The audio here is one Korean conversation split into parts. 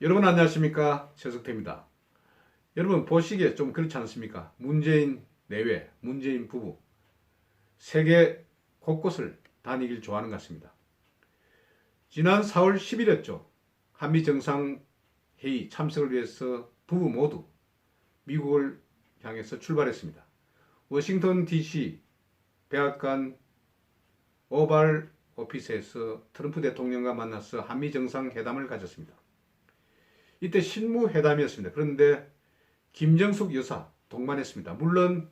여러분 안녕하십니까 최석태입니다. 여러분 보시기에 좀 그렇지 않습니까? 문재인 내외, 문재인 부부 세계 곳곳을 다니길 좋아하는 것 같습니다. 지난 4월 10일이었죠. 한미 정상회의 참석을 위해서 부부 모두 미국을 향해서 출발했습니다. 워싱턴 DC 백악관 오발 오피스에서 트럼프 대통령과 만나서 한미 정상회담을 가졌습니다. 이때 실무회담이었습니다. 그런데 김정숙 여사 동반했습니다. 물론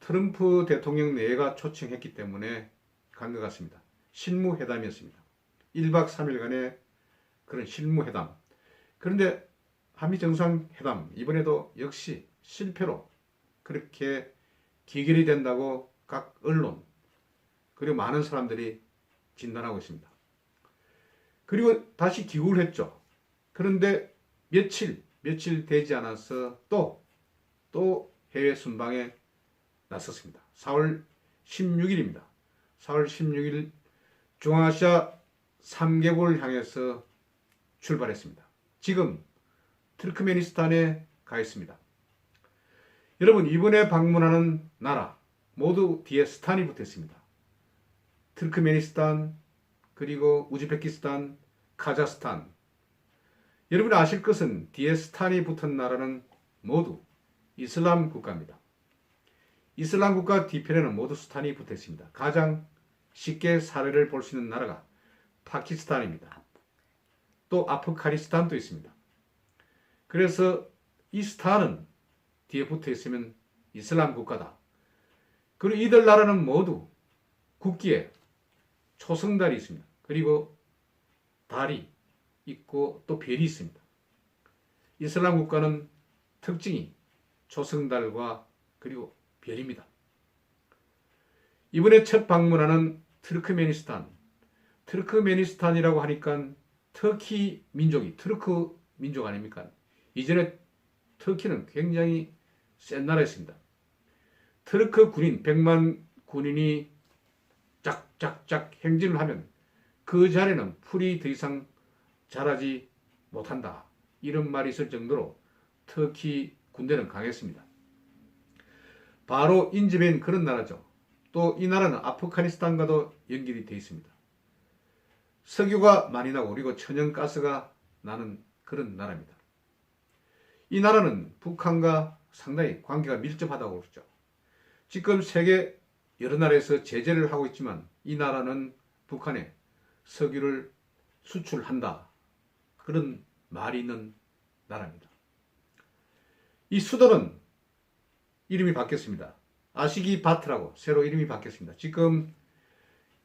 트럼프 대통령 내가 초청했기 때문에 간 것 같습니다. 실무회담이었습니다. 1박 3일간의 그런 실무회담. 그런데 한미 정상회담 이번에도 역시 실패로 그렇게 기결이 된다고 각 언론 그리고 많은 사람들이 진단하고 있습니다. 그리고 다시 기구를 했죠. 그런데 며칠 며칠 되지 않아서 또 또 해외 순방에 나섰습니다. 4월 16일입니다. 4월 16일 중앙아시아 3개국을 향해서 출발했습니다. 지금 트르크메니스탄에 가 있습니다. 여러분 이번에 방문하는 나라 모두 뒤에 스탄이 붙어 있습니다. 트르크메니스탄 그리고 우즈베키스탄, 카자흐스탄. 여러분이 아실 것은 뒤에 스탄이 붙은 나라는 모두 이슬람 국가입니다. 이슬람 국가 뒤편에는 모두 스탄이 붙어 있습니다. 가장 쉽게 사례를 볼 수 있는 나라가 파키스탄입니다. 또 아프가니스탄도 있습니다. 그래서 이 스탄은 뒤에 붙어 있으면 이슬람 국가다. 그리고 이들 나라는 모두 국기에 초승달이 있습니다. 그리고 달이 있고 또 별이 있습니다. 이슬람 국가는 특징이 초승달과 그리고 별입니다. 이번에 첫 방문하는 트르크메니스탄. 트르크메니스탄이라고 하니까 터키 민족이 트르크 민족 아닙니까? 이전에 터키는 굉장히 센 나라였습니다. 트르크 군인 100만 군인이 짝짝짝 행진을 하면 그 자리는 풀이 더 이상 자라지 못한다. 이런 말이 있을 정도로 터키 군대는 강했습니다. 바로 인접인 그런 나라죠. 또 이 나라는 아프가니스탄과도 연결이 되어 있습니다. 석유가 많이 나고 그리고 천연가스가 나는 그런 나라입니다. 이 나라는 북한과 상당히 관계가 밀접하다고 그러죠. 지금 세계 여러 나라에서 제재를 하고 있지만 이 나라는 북한에 석유를 수출한다. 그런 말이 있는 나라입니다. 이 수도는 이름이 바뀌었습니다. 아시기 바트라고 새로 이름이 바뀌었습니다. 지금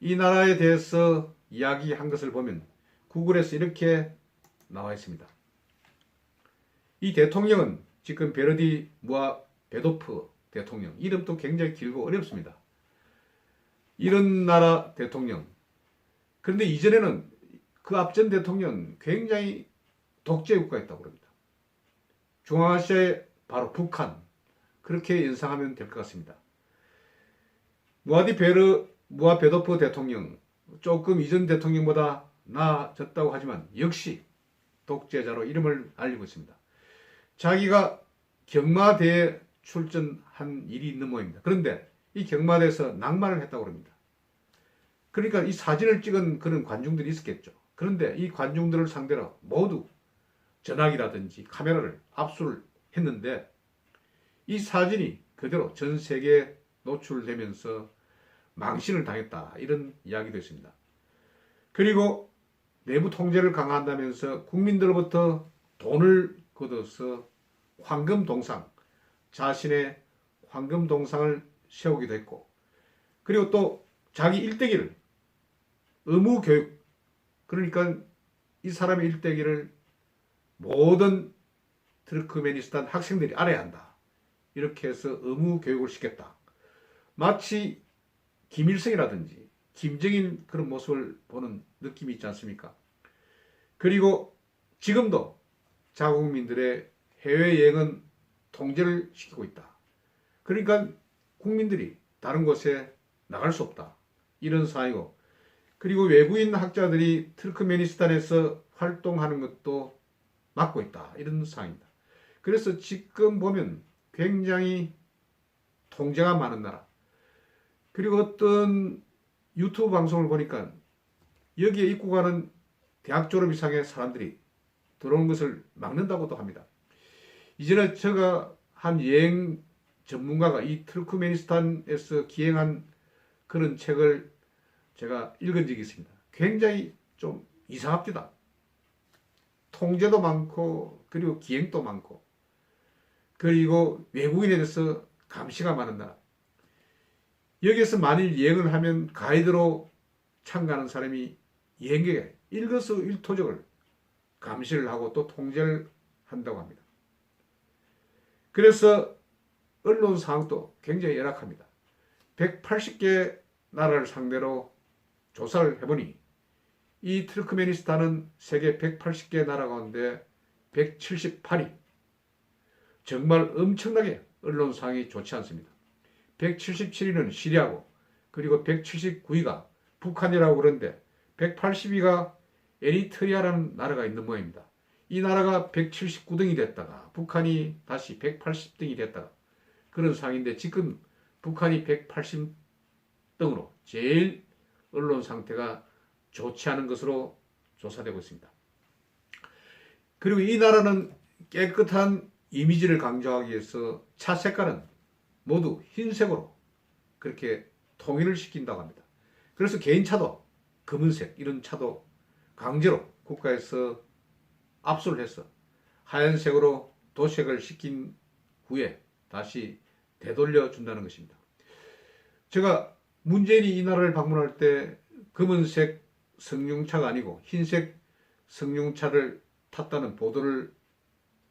이 나라에 대해서 이야기한 것을 보면 구글에서 이렇게 나와 있습니다. 이 대통령은 지금 베르디 무아 베도프 대통령 이름도 굉장히 길고 어렵습니다. 이런 나라 대통령 그런데 이전에는 그 앞전 대통령 굉장히 독재 국가였다고 합니다. 중앙아시아의 바로 북한 그렇게 연상하면 될 것 같습니다. 무아디 베르 무아 베도프 대통령 조금 이전 대통령보다 나아졌다고 하지만 역시 독재자로 이름을 알리고 있습니다. 자기가 경마대에 출전한 일이 있는 모양입니다. 그런데 이 경마대에서 낭만을 했다고 합니다. 그러니까 이 사진을 찍은 그런 관중들이 있었겠죠. 그런데 이 관중들을 상대로 모두 전화기라든지 카메라를 압수를 했는데 이 사진이 그대로 전 세계에 노출되면서 망신을 당했다. 이런 이야기도 있습니다. 그리고 내부 통제를 강화한다면서 국민들로부터 돈을 걷어서 황금 동상, 자신의 황금 동상을 세우기도 했고, 그리고 또 자기 일대기를 의무 교육, 그러니까 이 사람의 일대기를 모든 트르크메니스탄 학생들이 알아야 한다. 이렇게 해서 의무 교육을 시켰다. 마치 김일성이라든지 김정일 그런 모습을 보는 느낌이 있지 않습니까? 그리고 지금도 자국민들의 해외여행은 통제를 시키고 있다. 그러니까 국민들이 다른 곳에 나갈 수 없다. 이런 상황이고 그리고 외국인 학자들이 트르크메니스탄에서 활동하는 것도 막고 있다. 이런 상황입니다. 그래서 지금 보면 굉장히 통제가 많은 나라. 그리고 어떤 유튜브 방송을 보니까 여기에 입국하는 대학 졸업 이상의 사람들이 들어오는 것을 막는다고도 합니다. 이전에 제가 한 여행 전문가가 이 트루크메니스탄에서 기행한 그런 책을 제가 읽은 적이 있습니다. 굉장히 좀 이상합니다. 통제도 많고 그리고 기행도 많고 그리고 외국인에 대해서 감시가 많은 나라. 여기에서 만일 여행을 하면 가이드로 참가하는 사람이 여행객의 일거수 일투족을 감시를 하고 또 통제를 한다고 합니다. 그래서 언론 상황도 굉장히 열악합니다. 180개 나라를 상대로 조사를 해보니 이 트르크메니스탄은 세계 180개 나라 가운데 178위. 정말 엄청나게 언론 상황이 좋지 않습니다. 177위는 시리아고 그리고 179위가 북한이라고 그러는데 180위가 에리트리아라는 나라가 있는 모양입니다. 이 나라가 179등이 됐다가 북한이 다시 180등이 됐다가 그런 상황인데 지금 북한이 180등으로 제일 언론 상태가 좋지 않은 것으로 조사되고 있습니다. 그리고 이 나라는 깨끗한 이미지를 강조하기 위해서 차 색깔은 모두 흰색으로 그렇게 통일을 시킨다고 합니다. 그래서 개인차도 검은색 이런 차도 강제로 국가에서 압수를 해서 하얀색으로 도색을 시킨 후에 다시 되돌려 준다는 것입니다. 제가 문재인이 이 나라를 방문할 때 검은색 승용차가 아니고 흰색 승용차를 탔다는 보도를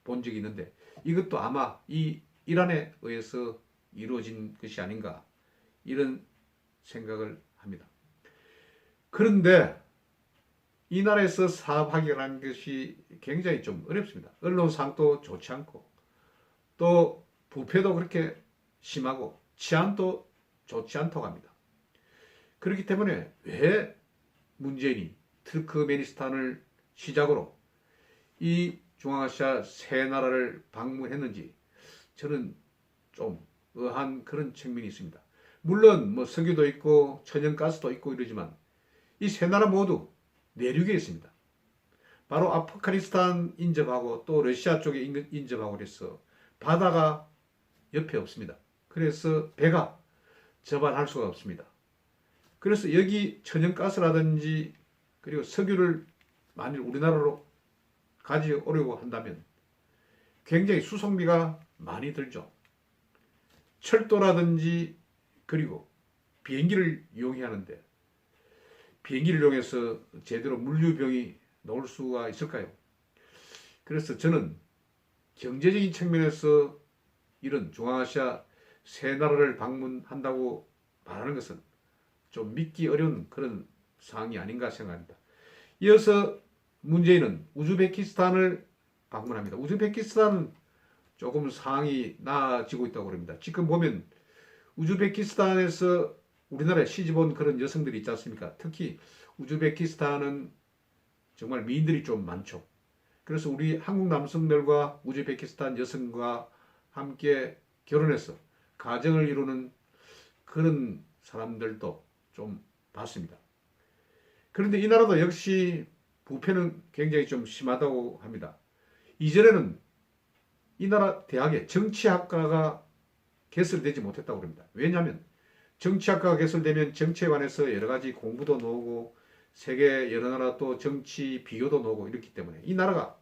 본 적이 있는데 이것도 아마 이 이란에 의해서 이루어진 것이 아닌가 이런 생각을 합니다. 그런데 이 나라에서 사업하기라는 것이 굉장히 좀 어렵습니다. 언론상도 좋지 않고 또 부패도 그렇게 심하고 치안도 좋지 않다고 합니다. 그렇기 때문에 왜 문재인이 트르크메니스탄을 시작으로 이 중앙아시아 세 나라를 방문했는지 저는 좀 의한 그런 측면이 있습니다. 물론 뭐 석유도 있고 천연가스도 있고 이러지만 이 세 나라 모두 내륙에 있습니다. 바로 아프가니스탄 인접하고 또 러시아 쪽에 인접하고 그래서 바다가 옆에 없습니다. 그래서 배가 접안할 수가 없습니다. 그래서 여기 천연가스라든지 그리고 석유를 만일 우리나라로 가져오려고 한다면 굉장히 수송비가 많이 들죠. 철도라든지 그리고 비행기를 이용해야 하는데 비행기를 이용해서 제대로 물류병이 나올 수가 있을까요? 그래서 저는 경제적인 측면에서 이런 중앙아시아 세 나라를 방문한다고 말하는 것은 좀 믿기 어려운 그런 상황이 아닌가 생각합니다. 이어서 문재인은 우즈베키스탄을 방문합니다. 우즈베키스탄은 조금 상황이 나아지고 있다고 합니다. 지금 보면 우즈베키스탄에서 우리나라에 시집온 그런 여성들이 있지 않습니까? 특히 우즈베키스탄은 정말 미인들이 좀 많죠. 그래서 우리 한국 남성들과 우즈베키스탄 여성과 함께 결혼해서 가정을 이루는 그런 사람들도 좀 봤습니다. 그런데 이 나라도 역시 부패는 굉장히 좀 심하다고 합니다. 이전에는 이 나라 대학에 정치학과가 개설되지 못했다고 합니다. 왜냐하면 정치학과가 개설되면 정치에 관해서 여러 가지 공부도 나오고 세계 여러 나라 또 정치 비교도 나오고 이렇기 때문에 이 나라가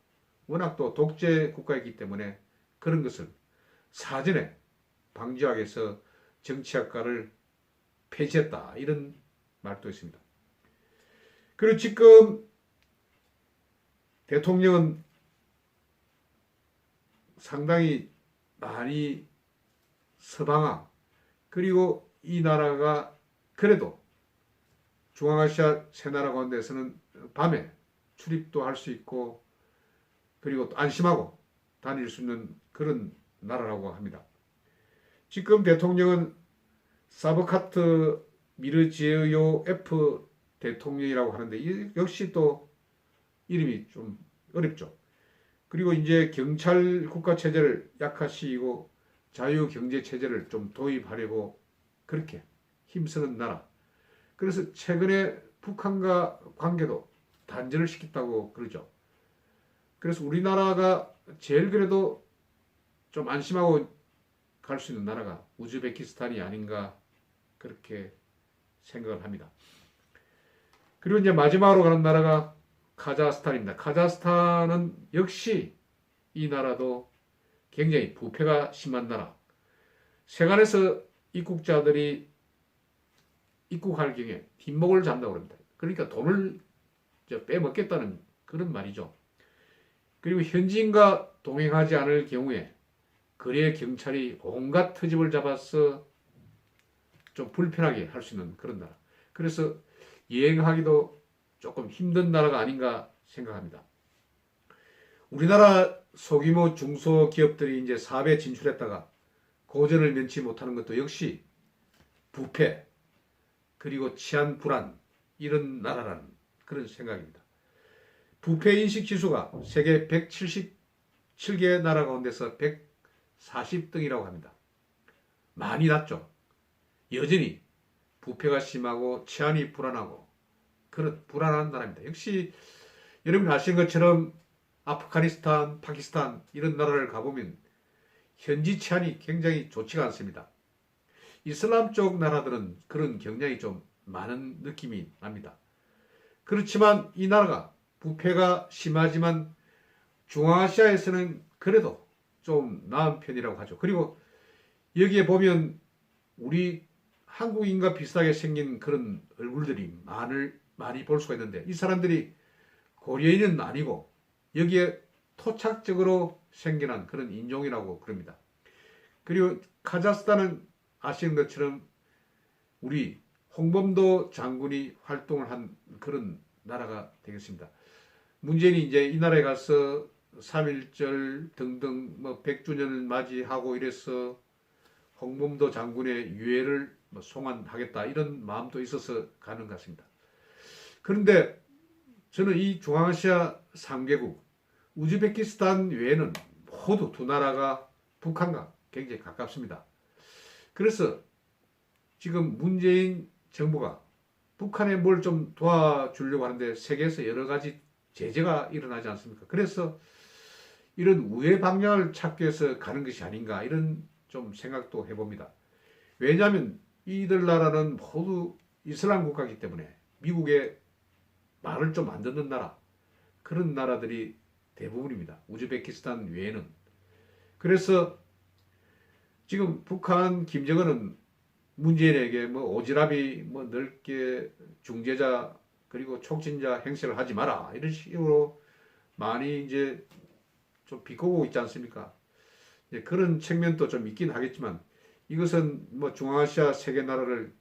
워낙 또 독재 국가이기 때문에 그런 것을 사전에 방지하기 위해서 정치학과를 폐지했다 이런 말도 있습니다. 그리고 지금 대통령은 상당히 많이 서방화 그리고 이 나라가 그래도 중앙아시아 세 나라 가운데서는 밤에 출입도 할 수 있고 그리고 안심하고 다닐 수 있는 그런 나라라고 합니다. 지금 대통령은 사버카트 미르지에요 F 대통령이라고 하는데 역시 또 이름이 좀 어렵죠. 그리고 이제 경찰 국가 체제를 약화시키고 자유 경제 체제를 좀 도입하려고 그렇게 힘쓰는 나라. 그래서 최근에 북한과 관계도 단절을 시켰다고 그러죠. 그래서 우리나라가 제일 그래도 좀 안심하고 갈 수 있는 나라가 우즈베키스탄이 아닌가 그렇게 생각을 합니다. 그리고 이제 마지막으로 가는 나라가 카자흐스탄입니다. 카자흐스탄은 역시 이 나라도 굉장히 부패가 심한 나라. 세관에서 입국자들이 입국할 경우에 뒷목을 잔다고 합니다. 그러니까 돈을 빼먹겠다는 그런 말이죠. 그리고 현지인과 동행하지 않을 경우에 거리의 경찰이 온갖 트집을 잡아서 좀 불편하게 할 수 있는 그런 나라. 그래서 여행하기도 조금 힘든 나라가 아닌가 생각합니다. 우리나라 소규모 중소기업들이 이제 사업에 진출했다가 고전을 면치 못하는 것도 역시 부패 그리고 치안 불안 이런 나라라는 그런 생각입니다. 부패 인식 지수가 세계 177개 나라 가운데서 140등이라고 합니다. 많이 낮죠. 여전히 부패가 심하고 치안이 불안하고 그런 불안한 나라입니다. 역시 여러분 아시는 것처럼 아프가니스탄, 파키스탄 이런 나라를 가보면 현지 치안이 굉장히 좋지가 않습니다. 이슬람 쪽 나라들은 그런 경향이 좀 많은 느낌이 납니다. 그렇지만 이 나라가 부패가 심하지만 중앙아시아에서는 그래도 좀 나은 편이라고 하죠. 그리고 여기에 보면 우리 한국인과 비슷하게 생긴 그런 얼굴들이 많을, 많이 볼 수가 있는데 이 사람들이 고려인은 아니고 여기에 토착적으로 생겨난 그런 인종이라고 그럽니다. 그리고 카자흐스탄은 아시는 것처럼 우리 홍범도 장군이 활동을 한 그런 나라가 되겠습니다. 문재인이 이제 이 나라에 가서 3.1절 등등 뭐 100주년을 맞이하고 이래서 홍범도 장군의 유해를 뭐 송환하겠다 이런 마음도 있어서 가는 것 같습니다. 그런데 저는 이 중앙아시아 3개국 우즈베키스탄 외에는 모두 두 나라가 북한과 굉장히 가깝습니다. 그래서 지금 문재인 정부가 북한에 뭘 좀 도와주려고 하는데 세계에서 여러 가지 제재가 일어나지 않습니까? 그래서 이런 우회 방향을 찾기 위해서 가는 것이 아닌가 이런 좀 생각도 해봅니다. 왜냐하면 이들 나라는 모두 이슬람 국가이기 때문에 미국의 말을 좀 안 듣는 나라 그런 나라들이 대부분입니다. 우즈베키스탄 외에는 그래서 지금 북한 김정은은 문재인에게 뭐 오지랖이 뭐 넓게 중재자 그리고 촉진자 행세를 하지 마라 이런 식으로 많이 이제 좀 비꼬고 있지 않습니까? 예, 그런 측면도 좀 있긴 하겠지만 이것은 뭐 중앙아시아 세계 나라를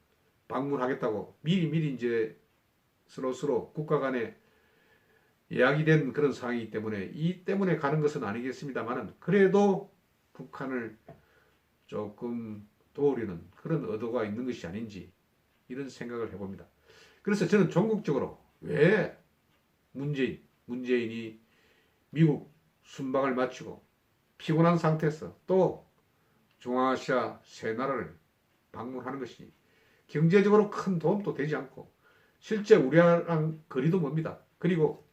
방문하겠다고 미리 미리 이제 서로 서로 국가 간에 예약이 된 그런 상황이기 때문에 이 때문에 가는 것은 아니겠습니다만은 그래도 북한을 조금 도우려는 그런 의도가 있는 것이 아닌지 이런 생각을 해봅니다. 그래서 저는 전국적으로 왜 문재인, 문재인이 미국 순방을 마치고 피곤한 상태에서 또 중앙아시아 세 나라를 방문하는 것이 경제적으로 큰 도움도 되지 않고 실제 우리랑 거리도 멉니다. 그리고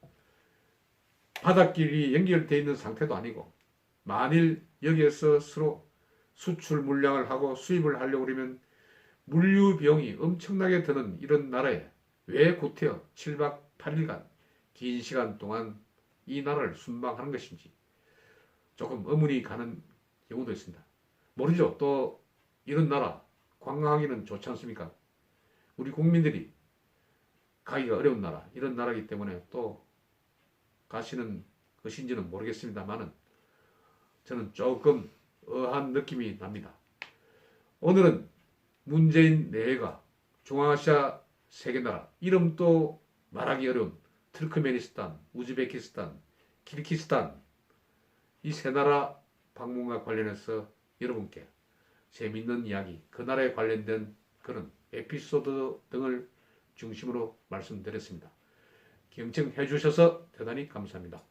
바닷길이 연결되어 있는 상태도 아니고 만일 여기에서 서로 수출 물량을 하고 수입을 하려고 그러면 물류 비용이 엄청나게 드는 이런 나라에 왜 구태여 7박 8일간 긴 시간 동안 이 나라를 순방하는 것인지 조금 의문이 가는 경우도 있습니다. 모르죠. 또 이런 나라 관광하기는 좋지 않습니까? 우리 국민들이 가기가 어려운 나라 이런 나라이기 때문에 또 가시는 것인지는 모르겠습니다만은 저는 조금 어한 느낌이 납니다. 오늘은 문재인 내가 중앙아시아 세계 나라 이름도 말하기 어려운 트르크메니스탄, 우즈베키스탄, 키르키스탄 이 세 나라 방문과 관련해서 여러분께 재밌는 이야기, 그 나라에 관련된 그런 에피소드 등을 중심으로 말씀드렸습니다. 경청해 주셔서 대단히 감사합니다.